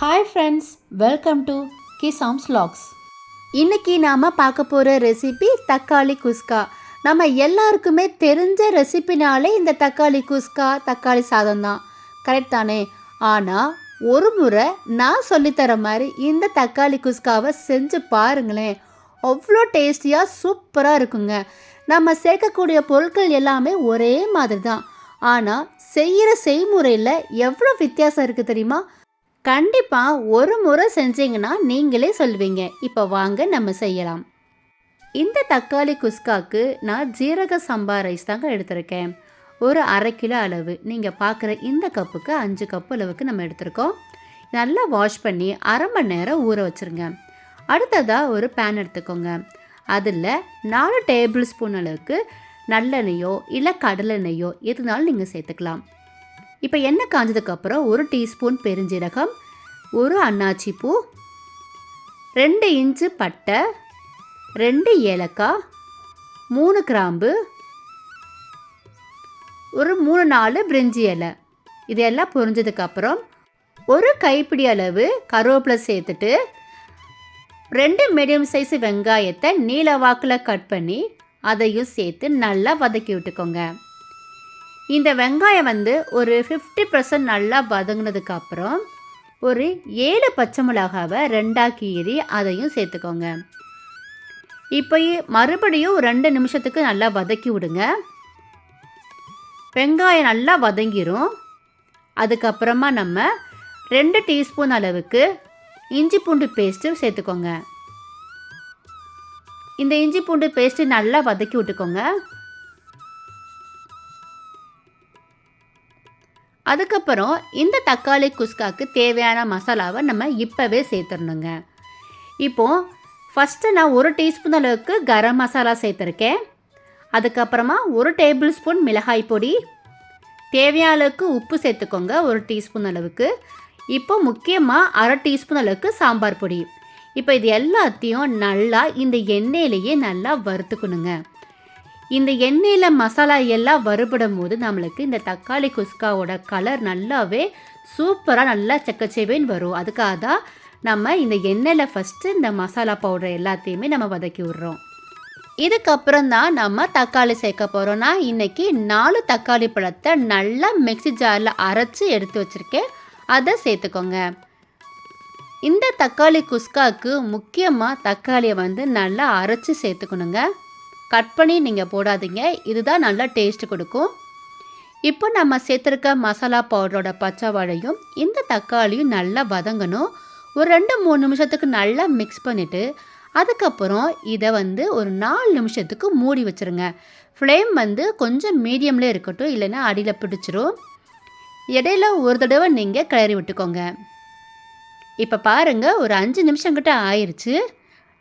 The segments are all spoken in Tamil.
ஹாய் ஃப்ரெண்ட்ஸ் வெல்கம் டு கிசாம்ஸ் லாக்ஸ் இன்னைக்கு நாம் பார்க்க போகிற ரெசிபி தக்காளி குஸ்கா. நம்ம எல்லாருக்குமே தெரிஞ்ச ரெசிபினாலே இந்த தக்காளி குஸ்கா தக்காளி சாதம் தான். கரெக்ட் தானே? ஆனால் ஒரு முறை நான் சொல்லித்தர மாதிரி இந்த தக்காளி குஸ்காவை செஞ்சு பாருங்களேன். அவ்வளோ டேஸ்டியாக சூப்பராக இருக்குங்க. நம்ம சேர்க்கக்கூடிய பொருட்கள் எல்லாமே ஒரே மாதிரி தான். ஆனால் செய்கிற செய்முறையில் எவ்வளோ வித்தியாசம் இருக்குது தெரியுமா? கண்டிப்பாக ஒரு முறை செஞ்சீங்கன்னா நீங்களே சொல்வீங்க. இப்போ வாங்க நம்ம செய்யலாம். இந்த தக்காளி குஸ்காக்கு நான் ஜீரக சம்பா ரைஸ் தாங்க எடுத்திருக்கேன். ஒரு அரை கிலோ அளவு. நீங்கள் பார்க்குற இந்த கப்புக்கு அஞ்சு கப்பு அளவுக்கு நம்ம எடுத்திருக்கோம். நல்லா வாஷ் பண்ணி அரை மணி நேரம் ஊற வச்சுருங்க. அடுத்ததாக ஒரு பேன் எடுத்துக்கோங்க. அதில் நாலு டேபிள் ஸ்பூன் அளவுக்கு நல்லெண்ணெயோ இல்லை கடலெண்ணெயோ எதுனாலும் நீங்கள் சேர்த்துக்கலாம். இப்போ எண்ணெய் காஞ்சதுக்கப்புறம் ஒரு டீஸ்பூன் பெருஞ்சீரகம் ஒரு அன்னாச்சி பூ ரெண்டு இன்ச்சு பட்டை ரெண்டு ஏலக்காய் மூணு கிராம்பு ஒரு மூணு நாலு பிரிஞ்சி இலை. இதெல்லாம் பொரிஞ்சதுக்கப்புறம் ஒரு கைப்பிடி அளவு கருவேப்பிலை சேர்த்துட்டு ரெண்டு மீடியம் சைஸ் வெங்காயத்தை நீல வாக்கில் கட் பண்ணி அதையும் சேர்த்து நல்லா வதக்கி விட்டுக்கோங்க. இந்த வெங்காயம் வந்து ஒரு ஃபிஃப்டி பர்சன்ட் நல்லா வதங்கினதுக்கப்புறம் ஒரு ஏழு பச்சை மிளகாவை ரெண்டாக கீறி அதையும் சேர்த்துக்கோங்க. இப்போ மறுபடியும் ரெண்டு நிமிஷத்துக்கு நல்லா வதக்கி விடுங்க. வெங்காயம் நல்லா வதங்கிரும். அதுக்கப்புறமா நம்ம ரெண்டு டீஸ்பூன் அளவுக்கு இஞ்சி பூண்டு பேஸ்ட்டு சேர்த்துக்கோங்க. இந்த இஞ்சி பூண்டு பேஸ்ட்டு நல்லா வதக்கி விட்டுக்கோங்க. அதுக்கப்புறம் இந்த தக்காளி குஸ்காக்கு தேவையான மசாலாவை நம்ம இப்போவே சேர்த்துடணுங்க. இப்போது ஃபஸ்ட்டு நான் ஒரு டீஸ்பூன் அளவுக்கு கரம் மசாலா சேர்த்துருக்கேன். அதுக்கப்புறமா ஒரு டேபிள் ஸ்பூன் மிளகாய் பொடி. தேவையான அளவுக்கு உப்பு சேர்த்துக்கோங்க ஒரு டீஸ்பூன் அளவுக்கு. இப்போ முக்கியமாக அரை டீஸ்பூன் அளவுக்கு சாம்பார் பொடி. இப்போ இது எல்லாத்தையும் நல்லா இந்த எண்ணெயிலேயே நல்லா வறுத்துக்கணுங்க. இந்த எண்ணெயில் மசாலா எல்லாம் வறுபடும் போது நம்மளுக்கு இந்த தக்காளி குஸ்காவோட கலர் நல்லாவே சூப்பராக நல்லா செக்கச்சேவேன்னு வரும். அதுக்காக தான் நம்ம இந்த எண்ணெயில் ஃபஸ்ட்டு இந்த மசாலா பவுடர் எல்லாத்தையுமே நம்ம வதக்கி விட்றோம். இதுக்கப்புறம் தான் நம்ம தக்காளி சேர்க்க போகிறோம் நான் இன்றைக்கி நாலு தக்காளி பழத்தை நல்லா மிக்ஸி ஜாரில் அரைச்சி எடுத்து வச்சுருக்கேன். அதை சேர்த்துக்கோங்க. இந்த தக்காளி குஸ்காவுக்கு முக்கியமாக தக்காளியை வந்து நல்லா அரைச்சி சேர்த்துக்கணுங்க. கட் பண்ணி நீங்கள் போடாதீங்க. இதுதான் நல்லா டேஸ்ட் கொடுக்கும். இப்போ நம்ம சேர்த்துருக்க மசாலா பவுடரோட பச்சை வாழையும் இந்த தக்காளியும் நல்லா வதங்கணும். ஒரு ரெண்டு மூணு நிமிஷத்துக்கு நல்லா மிக்ஸ் பண்ணிவிட்டு அதுக்கப்புறம் இதை வந்து ஒரு நாலு நிமிஷத்துக்கு மூடி வச்சுருங்க. ஃப்ளேம் வந்து கொஞ்சம் மீடியமில் இருக்கட்டும் இல்லைன்னா அடியில் பிடிச்சிரும். இடையில ஒரு தடவை நீங்கள் கிளறி விட்டுக்கோங்க. இப்போ பாருங்கள் ஒரு அஞ்சு நிமிஷம் கிட்ட ஆயிடுச்சு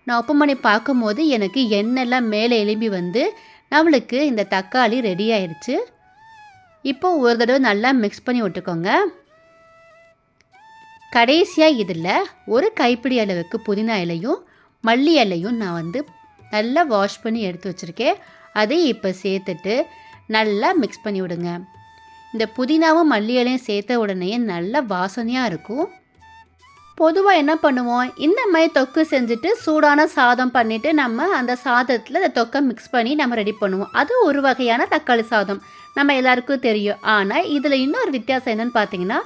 நான் ஓப்பன் பண்ணி பார்க்கும்போது எனக்கு எண்ணெய்லாம் மேலே எலும்பி வந்து நம்மளுக்கு இந்த தக்காளி ரெடி ஆயிடுச்சு இப்போ ஒரு தடவை நல்லா மிக்ஸ் பண்ணி விட்டுக்கோங்க. கடைசியாக இதில் ஒரு கைப்பிடி அளவுக்கு புதினா இலையும் மல்லி இலையும் நான் வந்து நல்லா வாஷ் பண்ணி எடுத்து வச்சுருக்கேன். அதை இப்போ சேர்த்துட்டு நல்லா மிக்ஸ் பண்ணி விடுங்க. இந்த புதினாவும் மல்லி இலையும் சேர்த்த உடனே நல்லா வாசனையாக இருக்கும். பொதுவாக என்ன பண்ணுவோம்? இந்த மாதிரி தொக்கு செஞ்சுட்டு சூடான சாதம் பண்ணிவிட்டு நம்ம அந்த சாதத்தில் இந்த தொக்கை மிக்ஸ் பண்ணி நம்ம ரெடி பண்ணுவோம். அது ஒரு வகையான தக்காளி சாதம். நம்ம எல்லாருக்கும் தெரியும். ஆனால் இதில் இன்னொரு வித்தியாசம் என்னன்னு பார்த்தீங்கன்னா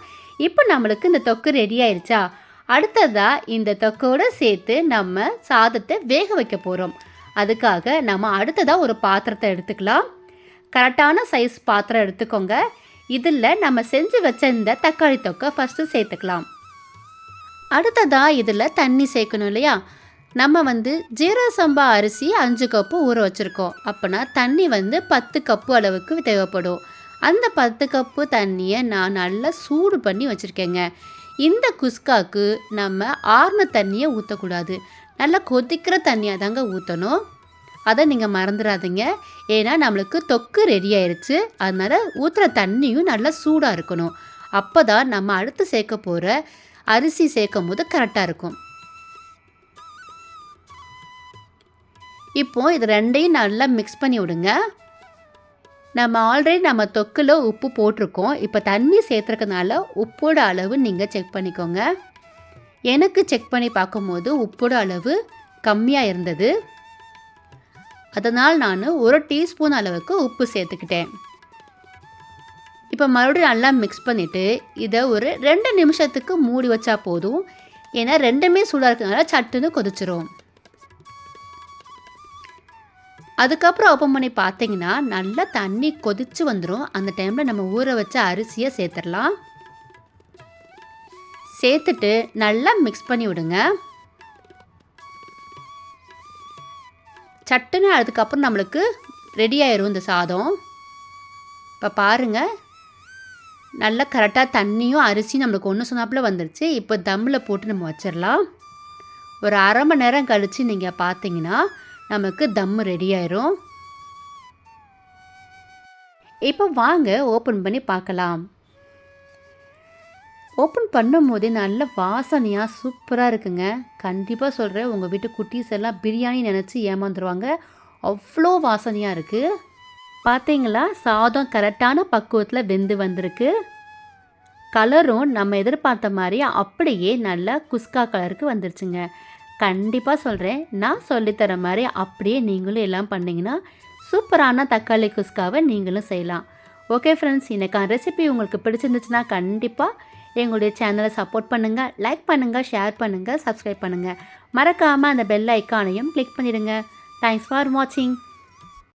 இப்போ நம்மளுக்கு இந்த தொக்கு ரெடி ஆயிடுச்சா அடுத்ததாக இந்த தொக்கோடு சேர்த்து நம்ம சாதத்தை வேக வைக்க போகிறோம் அதுக்காக நம்ம அடுத்ததாக ஒரு பாத்திரத்தை எடுத்துக்கலாம். கரெக்டான சைஸ் பாத்திரம் எடுத்துக்கோங்க. இதில் நம்ம செஞ்சு வச்ச இந்த தக்காளி தொக்கை ஃபஸ்ட்டு சேர்த்துக்கலாம். அடுத்ததாக இதில் தண்ணி சேர்க்கணும் இல்லையா? நம்ம வந்து ஜீரக சம்பா அரிசி அஞ்சு கப்பு ஊற வச்சுருக்கோம். அப்போனா தண்ணி வந்து பத்து கப்பு அளவுக்கு தேவைப்படும். அந்த பத்து கப்பு தண்ணியை நான் நல்லா சூடு பண்ணி வச்சுருக்கேங்க. இந்த குஸ்காக்கு நம்ம ஆறுன தண்ணியை ஊற்றக்கூடாது நல்லா கொதிக்கிற தண்ணியாக தாங்க ஊற்றணும் அதை நீங்கள் மறந்துடாதீங்க ஏன்னா நம்மளுக்கு தொக்கு ரெடி ஆயிடுச்சு அதனால் ஊற்றுற தண்ணியும் நல்லா சூடாக இருக்கணும். அப்போ தான் நம்ம அடுத்து சேர்க்க போகிற அரிசி சேர்க்கும் போது கரெக்டாக இருக்கும். இப்போது இது ரெண்டையும் நல்லா மிக்ஸ் பண்ணி விடுங்க. நம்ம ஆல்ரெடி நம்ம தொக்கில் உப்பு போட்டிருக்கோம். இப்போ தண்ணி சேர்த்துறதுனால உப்போட அளவு நீங்கள் செக் பண்ணிக்கோங்க. எனக்கு செக் பண்ணி பார்க்கும்போது உப்போட அளவு கம்மியாக இருந்தது. அதனால் நான் ஒரு டீஸ்பூன் அளவுக்கு உப்பு சேர்த்துக்கிட்டேன். இப்போ மறுபடியும் நல்லா மிக்ஸ் பண்ணிவிட்டு இதை ஒரு ரெண்டு நிமிஷத்துக்கு மூடி வச்சா போதும். ஏன்னா ரெண்டுமே சூடாக இருக்கிறதுனால சட்டுன்னு கொதிச்சிரும். அதுக்கப்புறம் ஓப்பன் பண்ணி பார்த்தீங்கன்னா நல்லா தண்ணி கொதிச்சு வந்துடும் அந்த டைமில் நம்ம ஊற வச்ச அரிசியை சேர்த்துடலாம். சேர்த்துட்டு நல்லா மிக்ஸ் பண்ணி விடுங்க. சட்டுன்னு அதுக்கப்புறம் நம்மளுக்கு ரெடி ஆயிரும் இந்த சாதம். இப்போ பாருங்கள் நல்லா கரெக்டாக தண்ணியும் அரிசியும் நம்மளுக்கு ஒன்று சொன்னாப்புல வந்துருச்சு. இப்போ தம்மில் போட்டு நம்ம வச்சிடலாம் ஒரு அரை மணி நேரம் கழித்து நீங்கள் பார்த்தீங்கன்னா நமக்கு தம்மு ரெடி ஆயிரும். இப்போ வாங்க ஓப்பன் பண்ணி பார்க்கலாம் ஓப்பன் பண்ணும்போதே நல்ல வாசனையாக சூப்பராக இருக்குங்க. கண்டிப்பாக சொல்கிறேன் உங்கள் வீட்டு குட்டீஸ் எல்லாம் பிரியாணி நினச்சி ஏமாந்துருவாங்க. அவ்வளோ வாசனையாக இருக்குது பார்த்தீங்களா சாதம் கரெக்டான பக்குவத்தில் வெந்து வந்திருக்கு. கலரும் நம்ம எதிர்பார்த்த மாதிரி அப்படியே நல்லா குஸ்கா கலருக்கு வந்துருச்சுங்க. கண்டிப்பாக சொல்கிறேன் நான் சொல்லித்தர மாதிரி அப்படியே நீங்களும் எல்லாம் பண்ணிங்கன்னா சூப்பரான தக்காளி குஸ்காவை நீங்களும் செய்யலாம். ஓகே ஃப்ரெண்ட்ஸ் இன்றைக்கான ரெசிபி உங்களுக்கு பிடிச்சிருந்துச்சுன்னா கண்டிப்பாக எங்களுடைய சேனலை சப்போர்ட் பண்ணுங்கள் லைக் பண்ணுங்கள் ஷேர் பண்ணுங்கள் சப்ஸ்கிரைப் பண்ணுங்கள் மறக்காமல் அந்த பெல் ஐக்கானையும் கிளிக் பண்ணிடுங்க. தேங்க்ஸ் ஃபார் வாட்சிங்